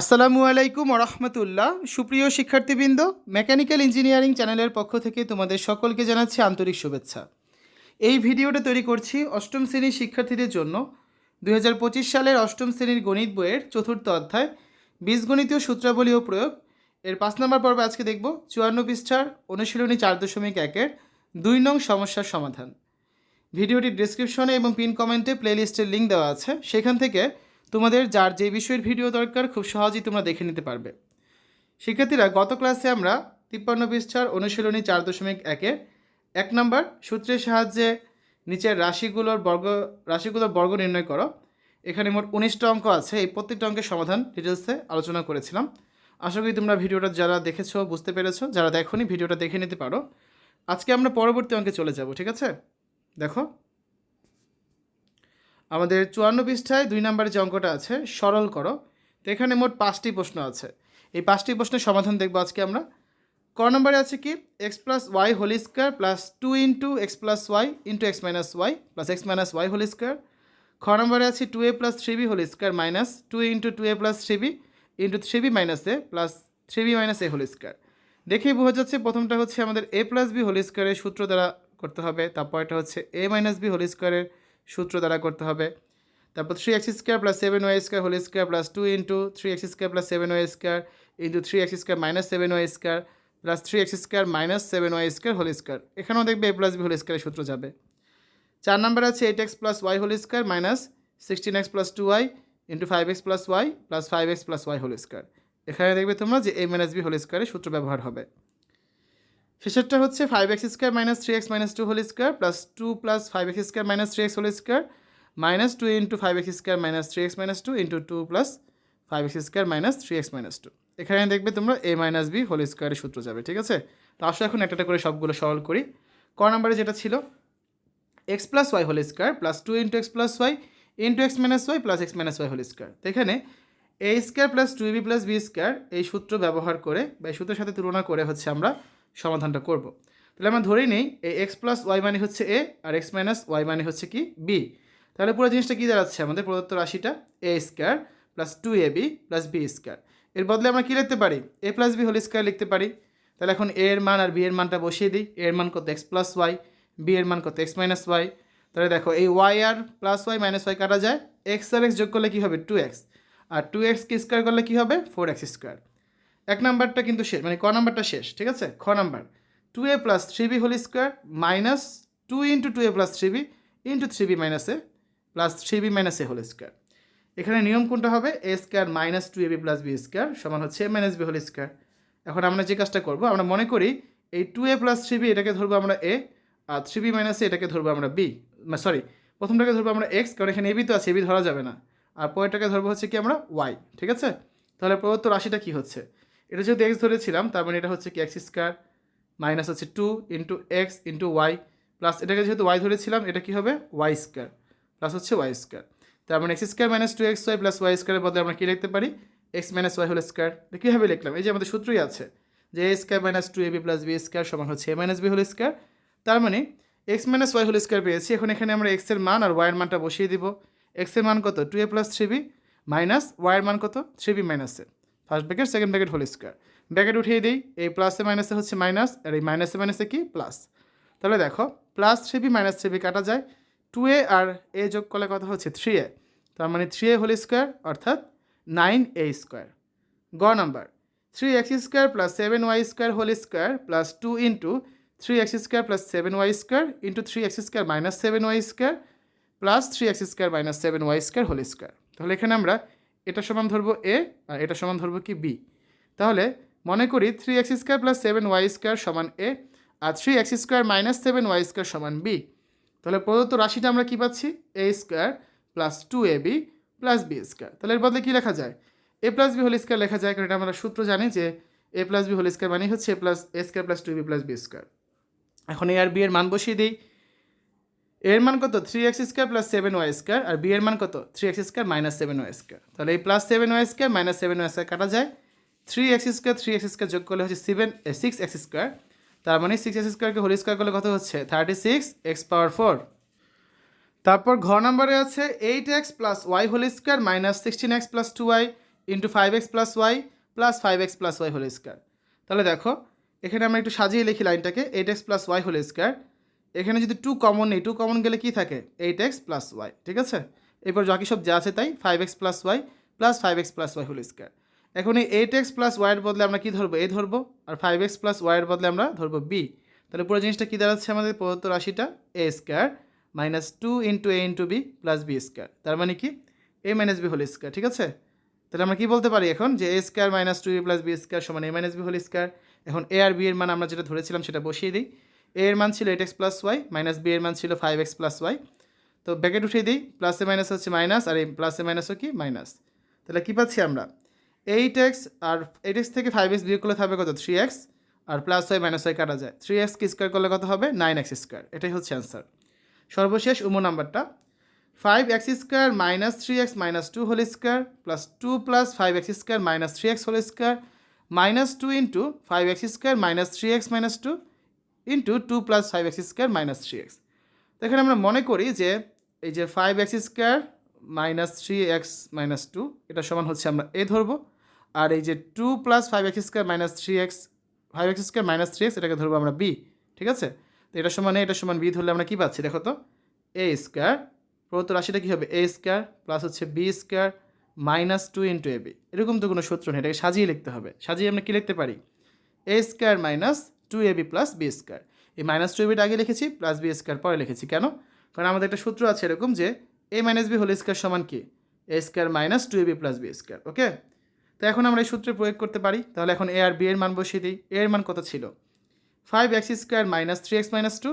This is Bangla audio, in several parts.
আসসালামু আলাইকুম রহমতুল্লাহ সুপ্রিয় শিক্ষার্থীবৃন্দ, মেকানিক্যাল ইঞ্জিনিয়ারিং চ্যানেলের পক্ষ থেকে তোমাদের সকলকে জানাচ্ছি আন্তরিক শুভেচ্ছা। এই ভিডিওটা তৈরি করছি অষ্টম শ্রেণির শিক্ষার্থীদের জন্য। দুই হাজার পঁচিশ সালের অষ্টম শ্রেণির গণিত বইয়ের চতুর্থ অধ্যায়, বীজগণিতীয় সূত্রাবলী ও প্রয়োগ। এর পাঁচ নম্বর পর্বে আজকে দেখব চুয়ান্ন পৃষ্ঠার অনুশীলনী চার দশমিক একের দুই নং সমস্যার সমাধান। ভিডিওটির ডিসক্রিপশনে এবং পিন কমেন্টে প্লেলিস্টের লিঙ্ক দেওয়া আছে। সেখান থেকে তোমাদের যার যে বিষয়ের ভিডিও দরকার, খুব সহজেই তোমরা দেখে নিতে পারবে। শিক্ষার্থীরা, গত ক্লাসে আমরা তিপ্পান্ন পৃষ্ঠার অনুশীলনী চার দশমিক একে এক নম্বর সূত্রের সাহায্যে নিচের রাশিগুলোর বর্গ রাশিগুলোর বর্গ নির্ণয় করো। এখানে মোট উনিশটা অঙ্ক আছে, এই প্রত্যেকটা অঙ্কের সমাধান ডিটেলসে আলোচনা করেছিলাম। আশা করি তোমরা ভিডিওটা যারা দেখেছ, বুঝতে পেরেছ, যারা দেখোনি, ভিডিওটা দেখে নিতে পারো। আজকে আমরা পরবর্তী অঙ্কে চলে যাব, ঠিক আছে? দেখো। আমাদের চুয়ান্ন পৃষ্ঠায় দুই নম্বরের যে অঙ্কটা আছে, সরল করো। তো এখানে মোট পাঁচটি প্রশ্ন আছে। এই পাঁচটি প্রশ্নের সমাধান দেখব আজকে আমরা। ক নম্বরে আছে কি? X plus y whole square plus two into x plus y into x minus y plus x minus y whole square খ নম্বরে আছে two a plus three b whole square minus two into two a plus three b into three b minus a plus three b minus a whole square দেখেই বোঝা যাচ্ছে প্রথমটা হচ্ছে আমাদের এ প্লাস বি হোল স্কোয়ারের সূত্র দ্বারা করতে হবে, তারপরটা হচ্ছে এ মাইনাস বি হোল স্কোয়ারের সূত্র দ্বারা করতে হবে। তারপর three x square plus seven y square whole square plus two into three x square plus seven y square into three x square minus seven y square plus three x square minus seven y square whole square এখানেও দেখবে এ প্লাস বি হোল স্কোয়ারের সূত্র যাবে। চার নাম্বার আছে eight x plus y whole square minus sixteen x plus two y into five x plus y plus five x plus y whole square এখানে দেখবে তোমরা যে এ মাইনাস বি হোল স্কোয়ারের সূত্র ব্যবহার হবে। শেষেরটা হচ্ছে five x square minus three x minus two whole square plus two plus five x square minus three x whole square minus two into five x square minus three x minus two into two plus five x square minus three x minus two এখানে দেখবে তোমরা এ মাইনাস বি হোল স্কোয়ারের সূত্র যাবে, ঠিক আছে? তো আসো এখন একটা একটা করে সবগুলো সরল করি। ক নাম্বারে যেটা ছিল x plus y whole square plus two into x plus y into x minus y plus x minus y whole square তো এখানে a square plus two b plus b square এই সূত্র ব্যবহার করে বা এই সূত্রের সাথে তুলনা করে হচ্ছে আমরা সমাধানটা করব। তাহলে আমরা ধরেই নেই, এই এক্স প্লাস ওয়াই মানে হচ্ছে এ আর এক্স মাইনাস ওয়াই মানে হচ্ছে কি বি তাহলে পুরো জিনিসটা কী দাঁড়াচ্ছে? আমাদের প্রদত্ত রাশিটা a square plus two a b plus b square এর বদলে আমরা কী লিখতে পারি? A plus b whole square লিখতে পারি। তাহলে এখন এ এর মান আর বি এর মানটা বসিয়ে দিই। এর মান কত? এক্স প্লাস ওয়াই বি এর মান কত? এক্স মাইনাস ওয়াই তাহলে দেখো, এই ওয়াই আর প্লাস ওয়াই মাইনাস ওয়াই কাটা যায়। এক্স আর এক্স যোগ করলে কী হবে? টু এক্স আর টু এক্সকে স্কোয়ার করলে কী হবে? ফোর এক্স স্কোয়ার এক নাম্বারটা কিন্তু শেষ মানে ক নাম্বারটা শেষ, ঠিক আছে? খ number. Two a plus three b whole square minus two into two a plus three b into three b minus a plus three b minus a whole square এখানে নিয়ম কোনটা হবে? A square minus two a b plus b square সমান হচ্ছে a minus b whole square এখন আমরা যে কাজটা করব, আমরা মনে করি এই two a plus three b এটাকে ধরবো আমরা এ আর থ্রি বি মাইনাস এ এটাকে ধরবো আমরা বি সরি প্রথমটাকে ধরবো আমরা এক্স কারণ এখানে এবি তো আছে এবি ধরা যাবে না। আর পরেরটাকে ধরবো হচ্ছে কি আমরা ওয়াই ঠিক আছে? তাহলে প্রদত্ত রাশিটা কি হচ্ছে? এটা যেহেতু এক্স ধরেছিলাম, তার মানে এটা হচ্ছে কি এক্স স্কোয়ার মাইনাস হচ্ছে two into x into y plus এটাকে যেহেতু ওয়াই ধরেছিলাম, এটা কী হবে? ওয়াই স্কোয়ার প্লাস হচ্ছে ওয়াই স্কোয়ার তার মানে x square minus two x y plus y স্কোয়ারের বদলে আমরা কী লিখতে পারি? X minus y whole square কীভাবে লিখলাম? এই যে আমাদের সূত্রই আছে যে a square minus two a b plus b square সমান হচ্ছে a minus b whole square তার মানে x minus y whole square পেয়েছি, এখন এখানে আমরা এক্সের মান আর ওয়াইয়ের মানটা বসিয়ে দিব। এক্সের মান কত? Two a plus three b minus ওয়াইয়ের মান কত? থ্রি বি মাইনাসে first bracket second bracket whole square bracket উঠিয়ে দিই, এই প্লাসে মাইনাসে হচ্ছে মাইনাস আর এই মাইনাসে মাইনাসে কি? প্লাস তাহলে দেখো plus three b minus three b কাটা যায়। টু এ আর এ যোগ করলে কথা হচ্ছে? থ্রি এ তার মানে থ্রি এ হোল স্কোয়ার অর্থাৎ নাইন এ স্কোয়ার গ number three x square plus seven y square whole square plus two into three x square plus seven y square into three x square minus seven y square plus three x square minus seven y square whole square তাহলে এখানে আমরা এটা সমান ধরবো এ আর এটা সমান ধরবো কি বি তাহলে মনে করি three x square plus seven y square সমান এ আর three x square minus seven y square সমান বি তাহলে প্রদত্ত রাশিটা আমরা কী পাচ্ছি? A square plus two a b plus b square তাহলে এর বদলে কী লেখা যায়? A plus b whole square লেখা যায়, কারণ এটা আমরা সূত্র জানি যে a plus b whole square মানে হচ্ছে a plus a square plus two b plus b square এখন এ আর বি এর মান বসিয়ে দিই। এর মান কত? Three x square plus seven y square আর বি এর মান কত? Three x square minus seven y square তাহলে এই plus seven y square minus seven y square কাটা যায়। Three x square three x square যোগ করলে হচ্ছে সেভেন সিক্স এক্স স্কোয়ার তার মানে সিক্স এক্স স্কোয়ারকে হোল স্কোয়ার করলে কত হচ্ছে? Thirty six x power four তারপর ঘ নম্বরে আছে eight x plus y whole square minus sixteen x plus two y into five x plus y plus five x plus y whole square তাহলে দেখো, এখানে আমরা একটু সাজিয়ে লিখি লাইনটাকে eight x plus y whole square এখানে যদি টু কমন নেই টু কমন গেলে কি থাকে? এইট এক্স প্লাস ওয়াই ঠিক আছে? এরপর বাকি সব যা আছে তাই five x plus y plus five x plus y whole square এখন এই এইট এক্স প্লাস ওয়াইয়ের বদলে আমরা কী ধরবো? এ ধরবো, আর ফাইভ এক্স প্লাস ওয়াইয়ের বদলে আমরা ধরবো বি তাহলে পুরো জিনিসটা কী দাঁড়াচ্ছে আমাদের? প্রদত্ত রাশিটা a square minus two into a into b plus b square তার মানে কি? A minus b whole square ঠিক আছে? তাহলে আমরা কী বলতে পারি এখন? যে a square minus two a plus b square সমান a minus b whole square এখন এ আর বি এর মান আমরা যেটা ধরেছিলাম সেটা বসিয়ে দিই। এ এর মান ছিল eight x plus y minus b এর মান ছিল ফাইভ এক্স প্লাস ওয়াই তো ব্যাকেট উঠিয়ে দিই প্লাসে মাইনাস হচ্ছে মাইনাস আর এই প্লাসে মাইনাসও কি? মাইনাস তাহলে কী পাচ্ছি আমরা? এইট এক্স আর এইট এক্স থেকে ফাইভ এক্স বিয়োগ করলে থাকবে কত? থ্রি এক্স আর প্লাস ওয়াই মাইনাস ওয়াই কাটা যায়। থ্রি এক্স স্কোয়ার করলে কত হবে? নাইন এক্স স্কোয়ার এটাই হচ্ছে অ্যান্সার সর্বশেষ উমো নাম্বারটা। Five x square minus three x minus two whole square plus two plus five x square minus three x whole square minus two into five x square minus three x minus two into two plus five x square minus three x তো এখানে আমরা মনে করি যে এই যে five x square minus three x minus two এটা সমান হচ্ছে আমরা এ ধরবো। আর এই যে two plus five x square minus three x five x square minus three x এটাকে ধরবো আমরা বি ঠিক আছে? তো এটা সমান এ এটা সমান বি ধরলে আমরা কী পাচ্ছি? দেখো তো এ স্কোয়ার প্রদত্ত রাশিটা কী হবে? এ স্কোয়ার প্লাস হচ্ছে b square minus two into a b এরকম তো কোনো সূত্র নেই, এটাকে সাজিয়ে লিখতে হবে। সাজিয়ে আমরা কী লিখতে পারি? A square minus two a b plus b square এই মাইনাস টু এবিটা আগে লিখেছি প্লাস বি স্কোয়ার পরে লিখেছি। কেন? কারণ আমাদের একটা সূত্র আছে এরকম যে a minus b whole square সমান কি? A square minus two a b plus b square okay তো এখন আমরা এই সূত্রে প্রয়োগ করতে পারি। তাহলে এখন এ আর বি এর মান বসিয়ে দিই। এ এর মান কত ছিল? Five x square minus three x minus two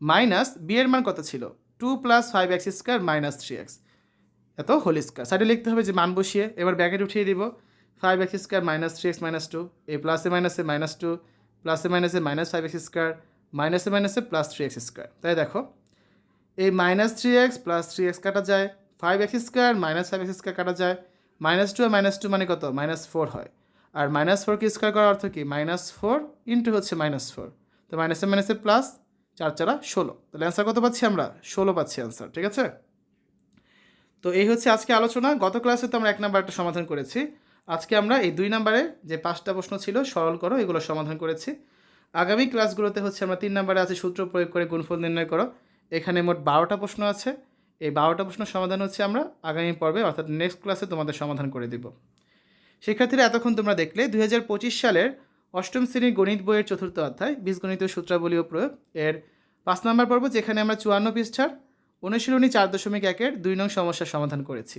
minus b এর মান কত ছিল? Two plus five x square minus three x এত হোল স্কোয়ার সাইডে লিখতে হবে যে মান বসিয়ে, এবার ব্যাকেট উঠিয়ে দিব। Five x square minus three x minus two a প্লাসে মাইনাসে মাইনাস টু প্লাসে মাইনাসে মাইনাস ফাইভ এক্স স্কোয়ার মাইনাসে মাইনাসে প্লাস থ্রি এক্স স্কোয়ার তাই দেখো, এই minus three x plus three x কাটা যায় five x square minus five x square কাটা যায় মাইনাস টু আর মাইনাস টু মানে কত? মাইনাস ফোর হয়। আর মাইনাস ফোরকে স্কোয়ার করার অর্থ কি? মাইনাস ফোর ইন্টু হচ্ছে মাইনাস ফোর তো মাইনাসে মাইনাসে প্লাস চার চারা ষোলো। তাহলে অ্যান্সার কত পাচ্ছি আমরা? ষোলো পাচ্ছি অ্যান্সার ঠিক আছে? তো এই হচ্ছে আজকে আলোচনা। গত ক্লাসে তো আমরা এক নাম্বার একটা সমাধান করেছি। আজকে আমরা এই দুই নাম্বারে যে পাঁচটা প্রশ্ন ছিল, সরল করো, এগুলো সমাধান করেছি। আগামী ক্লাসগুলোতে হচ্ছে আমরা তিন নাম্বারে আছে সূত্র প্রয়োগ করে গুণফল নির্ণয় করো। এখানে মোট বারোটা প্রশ্ন আছে। এই বারোটা প্রশ্ন সমাধান হচ্ছে আমরা আগামী পর্বে, অর্থাৎ নেক্সট ক্লাসে তোমাদের সমাধান করে দিব। শিক্ষার্থীরা, এতক্ষণ তোমরা দেখলে দুই হাজার পঁচিশ সালের অষ্টম শ্রেণির গণিত বইয়ের চতুর্থ অধ্যায়, বীজগণিত সূত্রাবলী ও প্রয়োগ। এর পাঁচ নম্বর পর্ব, যেখানে আমরা চুয়ান্ন পৃষ্ঠার অনুশীলনী চার দশমিক একের দুই নং সমস্যার সমাধান করেছি।